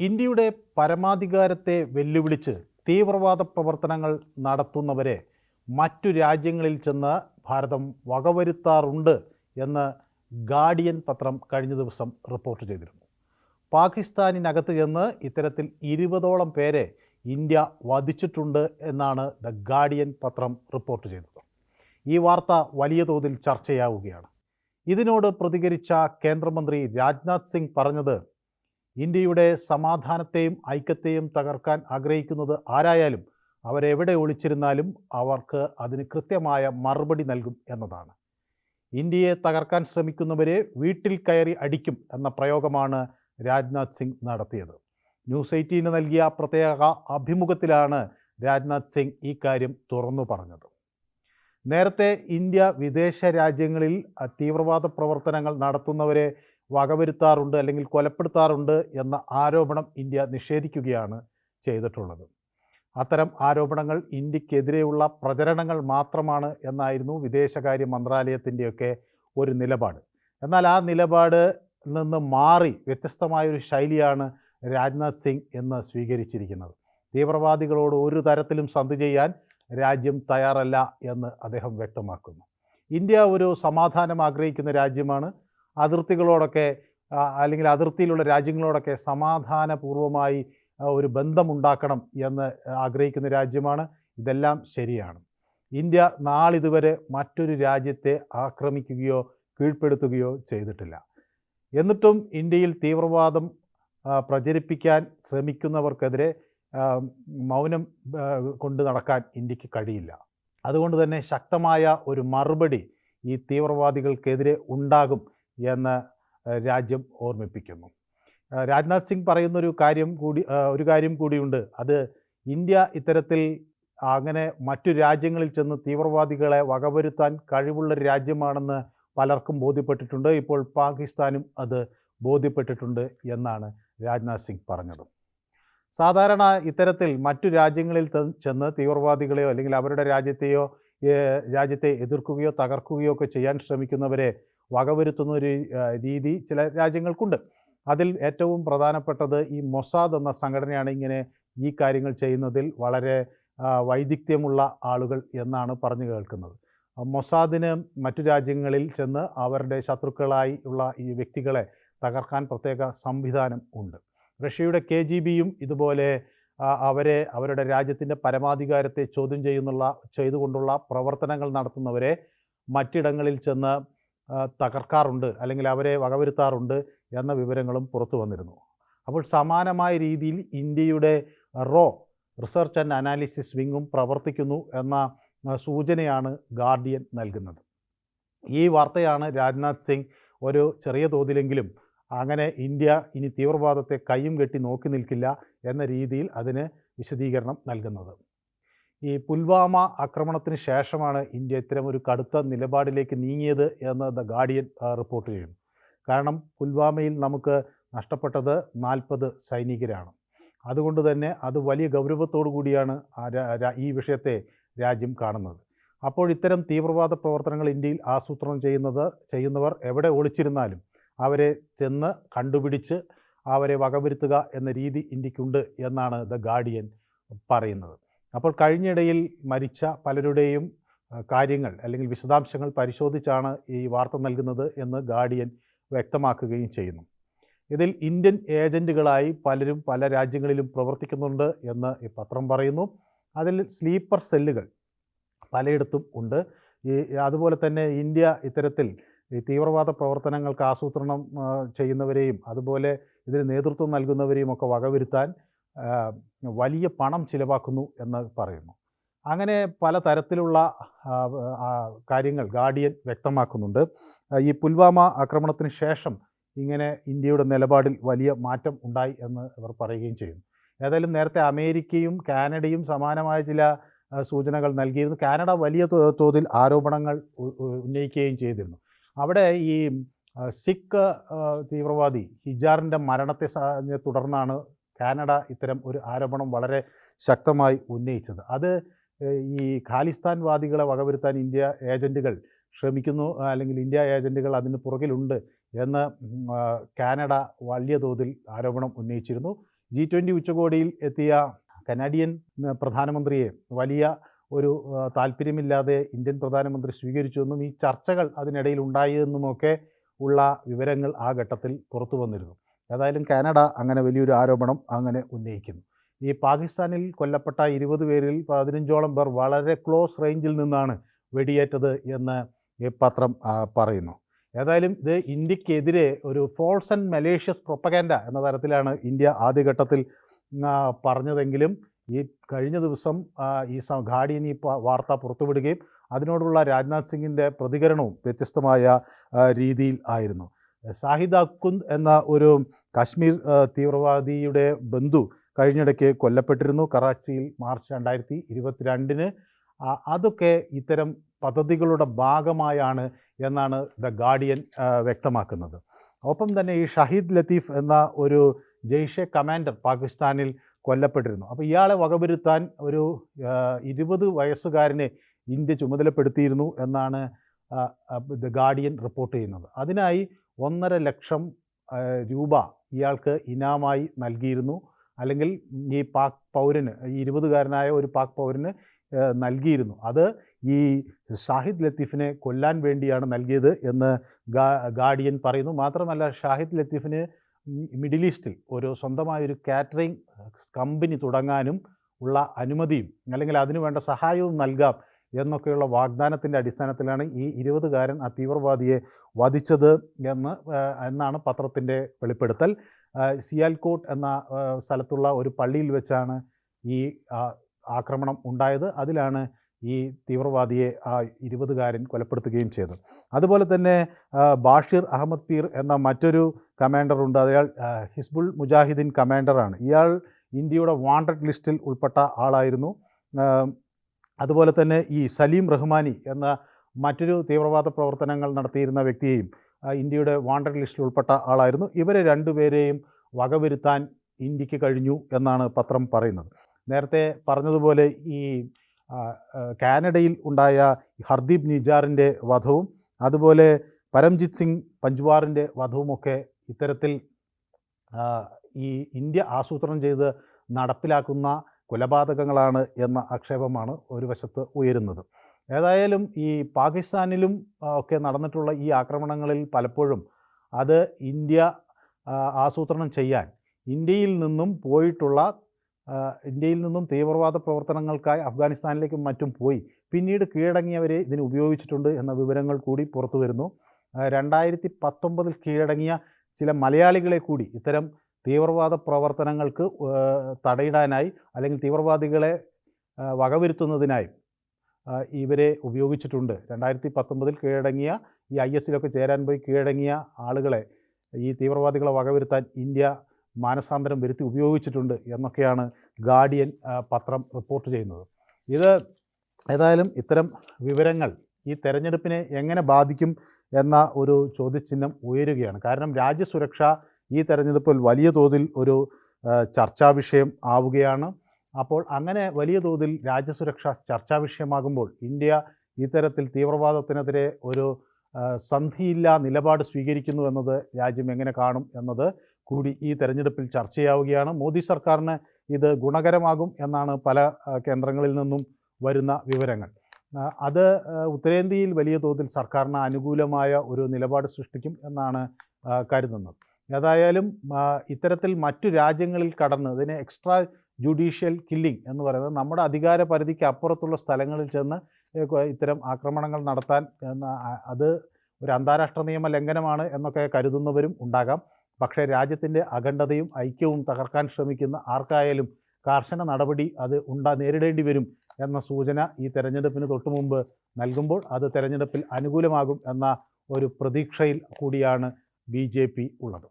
ഇന്ത്യയുടെ പരമാധികാരത്തെ വെല്ലുവിളിച്ച് തീവ്രവാദ പ്രവർത്തനങ്ങൾ നടത്തുന്നവരെ മറ്റു രാജ്യങ്ങളിൽ ചെന്ന് ഭാരതം വകവരുത്താറുണ്ട് എന്ന് ഗാർഡിയൻ പത്രം കഴിഞ്ഞ ദിവസം റിപ്പോർട്ട് ചെയ്തിരുന്നു. പാകിസ്ഥാനിനകത്ത് ചെന്ന് ഇത്തരത്തിൽ ഇരുപതോളം പേരെ ഇന്ത്യ വധിച്ചിട്ടുണ്ട് എന്നാണ് ദ ഗാർഡിയൻ പത്രം റിപ്പോർട്ട് ചെയ്തത്. ഈ വാർത്ത വലിയ തോതിൽ ചർച്ചയാവുകയാണ്. ഇതിനോട് പ്രതികരിച്ച കേന്ദ്രമന്ത്രി രാജ്നാഥ് സിംഗ് പറഞ്ഞത് ഇന്ത്യയുടെ സമാധാനത്തെയും ഐക്യത്തെയും തകർക്കാൻ ആഗ്രഹിക്കുന്നത് ആരായാലും അവരെവിടെ ഒളിച്ചിരുന്നാലും അവർക്ക് അതിന് കൃത്യമായ മറുപടി നൽകും എന്നതാണ്. ഇന്ത്യയെ തകർക്കാൻ ശ്രമിക്കുന്നവരെ വീട്ടിൽ കയറി അടിക്കും എന്ന പ്രയോഗമാണ് രാജ്നാഥ് സിംഗ് നടത്തിയത്. ന്യൂസ് എയ്റ്റീന് നൽകിയ പ്രത്യേക അഭിമുഖത്തിലാണ് രാജ്നാഥ് സിംഗ് ഈ കാര്യം തുറന്നു പറഞ്ഞത്. നേരത്തെ ഇന്ത്യ വിദേശ രാജ്യങ്ങളിൽ തീവ്രവാദ പ്രവർത്തനങ്ങൾ നടത്തുന്നവരെ വകവരുത്താറുണ്ട് അല്ലെങ്കിൽ കൊലപ്പെടുത്താറുണ്ട് എന്ന ആരോപണം ഇന്ത്യ നിഷേധിക്കുകയാണ് ചെയ്തിട്ടുള്ളത്. അത്തരം ആരോപണങ്ങൾ ഇന്ത്യക്കെതിരെയുള്ള പ്രചരണങ്ങൾ മാത്രമാണ് എന്നായിരുന്നു വിദേശകാര്യ മന്ത്രാലയത്തിന്റെയൊക്കെ ഒരു നിലപാട്. എന്നാൽ ആ നിലപാട് നിന്ന് മാറി വ്യത്യസ്തമായൊരു ശൈലിയാണ് രാജ്നാഥ് സിംഗ് എന്ന് സ്വീകരിച്ചിരിക്കുന്നത്. തീവ്രവാദികളോട് ഒരു തരത്തിലും സന്ധി ചെയ്യാൻ രാജ്യം തയ്യാറല്ല എന്ന് അദ്ദേഹം വ്യക്തമാക്കുന്നു. ഇന്ത്യ ഒരു സമാധാനം ആഗ്രഹിക്കുന്ന രാജ്യമാണ്. അതിർത്തികളോടൊക്കെ അല്ലെങ്കിൽ അതിർത്തിയിലുള്ള രാജ്യങ്ങളോടൊക്കെ സമാധാനപൂർവമായി ഒരു ബന്ധമുണ്ടാക്കണം എന്ന് ആഗ്രഹിക്കുന്ന രാജ്യമാണ്. ഇതെല്ലാം ശരിയാണ്. ഇന്ത്യ നാളിതുവരെ മറ്റൊരു രാജ്യത്തെ ആക്രമിക്കുകയോ കീഴ്പ്പെടുത്തുകയോ ചെയ്തിട്ടില്ല. എന്നിട്ടും ഇന്ത്യയിൽ തീവ്രവാദം പ്രചരിപ്പിക്കാൻ ശ്രമിക്കുന്നവർക്കെതിരെ മൗനം കൊണ്ട് നടക്കാൻ ഇന്ത്യയ്ക്ക് കഴിയില്ല. അതുകൊണ്ട് തന്നെ ശക്തമായ ഒരു മറുപടി ഈ തീവ്രവാദികൾക്കെതിരെ ഉണ്ടാകും എന്ന് രാജ്യം ഓർമ്മിപ്പിക്കുന്നു. രാജ്നാഥ് സിംഗ് പറയുന്നൊരു കാര്യം കൂടി ഒരു കാര്യം കൂടിയുണ്ട്. അത് ഇന്ത്യ ഇത്തരത്തിൽ അങ്ങനെ മറ്റു രാജ്യങ്ങളിൽ ചെന്ന് തീവ്രവാദികളെ വകവരുത്താൻ കഴിവുള്ള രാജ്യമാണെന്ന് പലർക്കും ബോധ്യപ്പെട്ടിട്ടുണ്ട്. ഇപ്പോൾ പാകിസ്ഥാനും അത് ബോധ്യപ്പെട്ടിട്ടുണ്ട് എന്നാണ് രാജ്നാഥ് സിംഗ് പറഞ്ഞത്. സാധാരണ ഇത്തരത്തിൽ മറ്റു രാജ്യങ്ങളിൽ ചെന്ന് തീവ്രവാദികളെയോ അല്ലെങ്കിൽ അവരുടെ രാജ്യത്തെയോ രാജ്യത്തെ എതിർക്കുകയോ തകർക്കുകയോ ഒക്കെ ചെയ്യാൻ ശ്രമിക്കുന്നവരെ വകവരുത്തുന്ന ഒരു രീതി ചില രാജ്യങ്ങൾക്കുണ്ട്. അതിൽ ഏറ്റവും പ്രധാനപ്പെട്ടത് ഈ മൊസാദ് എന്ന സംഘടനയാണ് ഇങ്ങനെ ഈ കാര്യങ്ങൾ ചെയ്യുന്നതിൽ വളരെ വൈദഗ്ധ്യമുള്ള ആളുകൾ എന്നാണ് പറഞ്ഞു കേൾക്കുന്നത്. മൊസാദിന് മറ്റു രാജ്യങ്ങളിൽ ചെന്ന് അവരുടെ ശത്രുക്കളായി ഉള്ള ഈ വ്യക്തികളെ തകർക്കാൻ പ്രത്യേക സംവിധാനം ഉണ്ട്. റഷ്യയുടെ കെ ജി ബിയും ഇതുപോലെ അവരെ അവരുടെ രാജ്യത്തിന്റെ പരമാധികാരത്തെ ചോദ്യം ചെയ്യുന്നുള്ള ചെയ്തുകൊണ്ടുള്ള പ്രവർത്തനങ്ങൾ നടത്തുന്നവരെ മറ്റിടങ്ങളിൽ ചെന്ന് തകർക്കാറുണ്ട് അല്ലെങ്കിൽ അവരെ വകവരുത്താറുണ്ട് എന്ന വിവരങ്ങളും പുറത്തു വന്നിരുന്നു. അപ്പോൾ സമാനമായ രീതിയിൽ ഇന്ത്യയുടെ റോ റിസർച്ച് ആൻഡ് അനാലിസിസ് വിങ്ങും പ്രവർത്തിക്കുന്നു എന്ന സൂചനയാണ് ഗാർഡിയൻ നൽകുന്നത്. ഈ വാർത്തയാണ് രാജ്നാഥ് സിംഗ് ഒരു ചെറിയ തോതിലെങ്കിലും അങ്ങനെ ഇന്ത്യ ഇനി തീവ്രവാദത്തെ കയ്യും കെട്ടി നോക്കി നിൽക്കില്ല എന്ന രീതിയിൽ അതിന് വിശദീകരണം നൽകുന്നത്. ഈ പുൽവാമ ആക്രമണത്തിന് ശേഷമാണ് ഇന്ത്യ ഇത്തരം ഒരു കടുത്ത നിലപാടിലേക്ക് നീങ്ങിയത് എന്ന് ദ ഗാർഡിയൻ റിപ്പോർട്ട് ചെയ്യുന്നു. കാരണം പുൽവാമയിൽ നമുക്ക് നഷ്ടപ്പെട്ടത് നാൽപ്പത് സൈനികരാണ്. അതുകൊണ്ട് തന്നെ അത് വലിയ ഗൗരവത്തോടു കൂടിയാണ് ഈ വിഷയത്തെ രാജ്യം കാണുന്നത്. അപ്പോൾ ഇത്തരം തീവ്രവാദ പ്രവർത്തനങ്ങൾ ഇന്ത്യയിൽ ആസൂത്രണം ചെയ്യുന്നത് ചെയ്യുന്നവർ എവിടെ ഒളിച്ചിരുന്നാലും അവരെ ചെന്ന് കണ്ടുപിടിച്ച് അവരെ വകവരുത്തുക എന്ന രീതി ഇന്ത്യക്കുണ്ട് എന്നാണ് ദ ഗാർഡിയൻ പറയുന്നത്. അപ്പോൾ കഴിഞ്ഞിടയിൽ മരിച്ച പലരുടെയും കാര്യങ്ങൾ അല്ലെങ്കിൽ വിശദാംശങ്ങൾ പരിശോധിച്ചാണ് ഈ വാർത്ത നൽകുന്നത് എന്ന് ഗാർഡിയൻ വ്യക്തമാക്കുകയും ചെയ്യുന്നു. ഇതിൽ ഇന്ത്യൻ ഏജന്റുകളായി പലരും പല രാജ്യങ്ങളിലും പ്രവർത്തിക്കുന്നുണ്ട് എന്ന് ഈ പത്രം പറയുന്നു. അതിൽ സ്ലീപ്പർ സെല്ലുകൾ പലയിടത്തും ഉണ്ട്. ഈ അതുപോലെ തന്നെ ഇന്ത്യ ഇത്തരത്തിൽ ഈ തീവ്രവാദ പ്രവർത്തനങ്ങൾക്ക് ആസൂത്രണം ചെയ്യുന്നവരെയും അതുപോലെ ഇതിന് നേതൃത്വം നൽകുന്നവരെയും ഒക്കെ വകവരുത്താൻ വലിയ പണം ചിലവാക്കുന്നു എന്ന് പറയുന്നു. അങ്ങനെ പല തരത്തിലുള്ള കാര്യങ്ങൾ ഗാർഡിയൻ വ്യക്തമാക്കുന്നുണ്ട്. ഈ പുൽവാമ ആക്രമണത്തിന് ശേഷം ഇങ്ങനെ ഇന്ത്യയുടെ നിലപാടിൽ വലിയ മാറ്റം ഉണ്ടായി എന്ന് ഇവർ പറയുകയും ചെയ്യുന്നു. ഏതായാലും നേരത്തെ അമേരിക്കയും കാനഡയും സമാനമായ ചില സൂചനകൾ നൽകിയിരുന്നു. കാനഡ വലിയ തോതിൽ ആരോപണങ്ങൾ ഉന്നയിക്കുകയും ചെയ്തിരുന്നു. അവിടെ ഈ സിഖ് തീവ്രവാദി ഹിജാറിന്റെ മരണത്തെ തുടർന്നാണ് കാനഡ ഇത്തരം ഒരു ആരോപണം വളരെ ശക്തമായി ഉന്നയിച്ചത്. അത് ഈ ഖാലിസ്ഥാൻവാദികളെ വകവരുത്താൻ ഇന്ത്യ ഏജന്റുകൾ ശ്രമിക്കുന്നു അല്ലെങ്കിൽ ഇന്ത്യ ഏജന്റുകൾ അതിന് പുറകിലുണ്ട് എന്ന് കാനഡ വലിയ തോതിൽ ആരോപണം ഉന്നയിച്ചിരുന്നു. ജി ട്വന്റി ഉച്ചകോടിയിൽ എത്തിയ കനാഡിയൻ പ്രധാനമന്ത്രിയെ വലിയ ഒരു താല്പര്യമില്ലാതെ ഇന്ത്യൻ പ്രധാനമന്ത്രി സ്വീകരിച്ചുവെന്നും ഈ ചർച്ചകൾ അതിനിടയിൽ ഉണ്ടായി എന്നുമൊക്കെ ഉള്ള വിവരങ്ങൾ ആ ഘട്ടത്തിൽ പുറത്തു വന്നിരുന്നു. ഏതായാലും കാനഡ അങ്ങനെ വലിയൊരു ആരോപണം അങ്ങനെ ഉന്നയിക്കുന്നു. ഈ പാകിസ്ഥാനിൽ കൊല്ലപ്പെട്ട ഇരുപത് പേരിൽ പതിനഞ്ചോളം പേർ വളരെ ക്ലോസ് റേഞ്ചിൽ നിന്നാണ് വെടിയേറ്റത് എന്ന് ഈ പത്രം പറയുന്നു. ഏതായാലും ഇത് ഇന്ത്യക്കെതിരെ ഒരു ഫോൾസ് ആൻഡ് മലേഷ്യസ് പ്രൊപ്പഗാൻഡ എന്ന തരത്തിലാണ് ഇന്ത്യ ആദ്യഘട്ടത്തിൽ പറഞ്ഞതെങ്കിലും ഈ കഴിഞ്ഞ ദിവസം ഈ ഗാർഡിയൻ ഈ വാർത്ത പുറത്തുവിടുകയും അതിനോടുള്ള രാജ്നാഥ് സിംഗിന്റെ പ്രതികരണവും വ്യത്യസ്തമായ രീതിയിൽ ആയിരുന്നു. സാഹിദ് അക്കുന്ദ് എന്ന ഒരു കാശ്മീർ തീവ്രവാദിയുടെ ബന്ധു കഴിഞ്ഞിടയ്ക്ക് കൊല്ലപ്പെട്ടിരുന്നു. കറാച്ചിയിൽ മാർച്ച് രണ്ടായിരത്തി ഇരുപത്തിരണ്ടിന് അതൊക്കെ ഇത്തരം പദ്ധതികളുടെ ഭാഗമായാണ് എന്നാണ് ദ ഗാർഡിയൻ വ്യക്തമാക്കുന്നത്. ഒപ്പം തന്നെ ഈ ഷഹീദ് ലത്തീഫ് എന്ന ഒരു ജെയ്ഷെ കമാൻഡർ പാകിസ്ഥാനിൽ കൊല്ലപ്പെട്ടിരുന്നു. അപ്പോൾ ഇയാളെ വകവരുത്താൻ ഒരു ഇരുപത് വയസ്സുകാരനെ ഇന്ത്യ ചുമതലപ്പെടുത്തിയിരുന്നു എന്നാണ് ദ ഗാർഡിയൻ റിപ്പോർട്ട് ചെയ്യുന്നത്. അതിനായി ഒന്നര ലക്ഷം രൂപ ഇയാൾക്ക് ഇനാമായി നൽകിയിരുന്നു. അല്ലെങ്കിൽ ഈ പാക് പൗരന് ഇരുപതുകാരനായ ഒരു പാക് പൗരന് നൽകിയിരുന്നു. അത് ഈ ഷാഹിദ് ലത്തീഫിനെ കൊല്ലാൻ വേണ്ടിയാണ് നൽകിയത് എന്ന് ഗാർഡിയൻ പറയുന്നു. മാത്രമല്ല ഷാഹിദ് ലത്തീഫിന് മിഡിൽ ഈസ്റ്റിൽ ഒരു സ്വന്തമായൊരു കാറ്ററിംഗ് കമ്പനി തുടങ്ങാനും ഉള്ള അനുമതിയും അല്ലെങ്കിൽ അതിനു വേണ്ട സഹായവും നൽകാം എന്നൊക്കെയുള്ള വാഗ്ദാനത്തിന്റെ അടിസ്ഥാനത്തിലാണ് ഈ ഇരുപതുകാരൻ ആ തീവ്രവാദിയെ വധിച്ചത് എന്ന് എന്നാണ് പത്രത്തിന്റെ വെളിപ്പെടുത്തൽ. സിയാൽകോട്ട് എന്ന സ്ഥലത്തുള്ള ഒരു പള്ളിയിൽ വെച്ചാണ് ഈ ആക്രമണം ഉണ്ടായത്. അതിലാണ് ഈ തീവ്രവാദിയെ ആ ഇരുപതുകാരൻ കൊലപ്പെടുത്തുകയും ചെയ്തു അതുപോലെ തന്നെ ബാഷീർ അഹമ്മദ് പീർ എന്ന മറ്റൊരു കമാൻഡറുണ്ട് അയാൾ ഹിസ്ബുൾ മുജാഹിദ്ദീൻ കമാൻഡറാണ് ഇയാൾ ഇന്ത്യയുടെ വാണ്ടഡ് ലിസ്റ്റിൽ ഉൾപ്പെട്ട ആളായിരുന്നു. അതുപോലെ തന്നെ ഈ സലീം റഹ്മാനി എന്ന മറ്റൊരു തീവ്രവാദ പ്രവർത്തനങ്ങൾ നടത്തിയിരുന്ന വ്യക്തിയെയും ഇന്ത്യയുടെ വാണ്ടഡ് ലിസ്റ്റിൽ ഉൾപ്പെട്ട ആളായിരുന്നു. ഇവരെ രണ്ടുപേരെയും വകവരുത്താൻ ഇന്ത്യയ്ക്ക് കഴിഞ്ഞു എന്നാണ് പത്രം പറയുന്നത്. നേരത്തെ പറഞ്ഞതുപോലെ ഈ കാനഡയിൽ ഉണ്ടായ ഹർദീപ് നിജാറിന്റെ വധവും അതുപോലെ പരംജിത് സിംഗ് പഞ്ച്വാറിന്റെ വധവുമൊക്കെ ഇത്തരത്തിൽ ഈ ഇന്ത്യ ആസൂത്രണം ചെയ്ത് നടപ്പിലാക്കുന്ന കൊലപാതകങ്ങളാണ് എന്ന ആക്ഷേപമാണ് ഒരു വശത്ത് ഉയരുന്നത്. ഏതായാലും ഈ പാകിസ്ഥാനിലും ഒക്കെ നടന്നിട്ടുള്ള ഈ ആക്രമണങ്ങളിൽ പലപ്പോഴും അത് ഇന്ത്യ ആസൂത്രണം ചെയ്യാൻ ഇന്ത്യയിൽ നിന്നും പോയിട്ടുള്ള ഇന്ത്യയിൽ നിന്നും തീവ്രവാദ പ്രവർത്തനങ്ങൾക്കായി അഫ്ഗാനിസ്ഥാനിലേക്കും മറ്റും പോയി പിന്നീട് കീഴടങ്ങിയവരെ ഇതിന് ഉപയോഗിച്ചിട്ടുണ്ട് എന്ന വിവരങ്ങൾ കൂടി പുറത്തു വരുന്നു. രണ്ടായിരത്തി പത്തൊമ്പതിൽ കീഴടങ്ങിയ ചില മലയാളികളെ കൂടി ഇത്തരം തീവ്രവാദ പ്രവർത്തനങ്ങൾക്ക് തടയിടാനായി അല്ലെങ്കിൽ തീവ്രവാദികളെ വകവരുത്തുന്നതിനായി ഇവരെ ഉപയോഗിച്ചിട്ടുണ്ട്. രണ്ടായിരത്തി പത്തൊമ്പതിൽ കീഴടങ്ങിയ ഈ ഐ എസിലൊക്കെ ചേരാൻ പോയി കീഴടങ്ങിയ ആളുകളെ ഈ തീവ്രവാദികളെ വകവരുത്താൻ ഇന്ത്യ മാനസാന്തരം വരുത്തി ഉപയോഗിച്ചിട്ടുണ്ട് എന്നൊക്കെയാണ് ഗാർഡിയൻ പത്രം റിപ്പോർട്ട് ചെയ്യുന്നത്. ഇത് ഏതായാലും ഇത്തരം വിവരങ്ങൾ ഈ തെരഞ്ഞെടുപ്പിനെ എങ്ങനെ ബാധിക്കും എന്ന ഒരു ചോദ്യചിഹ്നം ഉയരുകയാണ്. കാരണം രാജ്യസുരക്ഷ ഈ തെരഞ്ഞെടുപ്പിൽ വലിയ തോതിൽ ഒരു ചർച്ചാ വിഷയം ആവുകയാണ്. അപ്പോൾ അങ്ങനെ വലിയ തോതിൽ രാജ്യസുരക്ഷ ചർച്ചാ വിഷയമാകുമ്പോൾ ഇന്ത്യ ഇത്തരത്തിൽ തീവ്രവാദത്തിനെതിരെ ഒരു സന്ധിയില്ലാ നിലപാട് സ്വീകരിക്കുന്നു എന്നത് രാജ്യം എങ്ങനെ കാണും എന്നത് കൂടി ഈ തെരഞ്ഞെടുപ്പിൽ ചർച്ചയാവുകയാണ്. മോദി സർക്കാരിന് ഇത് ഗുണകരമാകും എന്നാണ് പല കേന്ദ്രങ്ങളിൽ നിന്നും വരുന്ന വിവരങ്ങൾ. അത് ഉത്തരേന്ത്യയിൽ വലിയ തോതിൽ സർക്കാരിന് അനുകൂലമായ ഒരു നിലപാട് സൃഷ്ടിക്കും എന്നാണ് കരുതുന്നത്. ഏതായാലും ഇത്തരത്തിൽ മറ്റു രാജ്യങ്ങളിൽ കടന്ന് ഇതിനെ എക്സ്ട്രാ ജുഡീഷ്യൽ കില്ലിംഗ് എന്ന് പറയുന്നത് നമ്മുടെ അധികാര പരിധിക്ക് അപ്പുറത്തുള്ള സ്ഥലങ്ങളിൽ ചെന്ന് ഇത്തരം ആക്രമണങ്ങൾ നടത്താൻ അത് ഒരു അന്താരാഷ്ട്ര നിയമ ലംഘനമാണ് എന്നൊക്കെ കരുതുന്നവരും ഉണ്ടാകാം. പക്ഷേ രാജ്യത്തിന്റെ അഖണ്ഡതയും ഐക്യവും തകർക്കാൻ ശ്രമിക്കുന്ന ആർക്കായാലും കർശന നടപടി അത് ഉണ്ടാ നേരിടേണ്ടി വരും എന്ന സൂചന ഈ തെരഞ്ഞെടുപ്പിന് തൊട്ടു മുമ്പ് നൽകുമ്പോൾ അത് തെരഞ്ഞെടുപ്പിൽ അനുകൂലമാകും എന്ന ഒരു പ്രതീക്ഷയിൽ കൂടിയാണ് ബി ഉള്ളത്.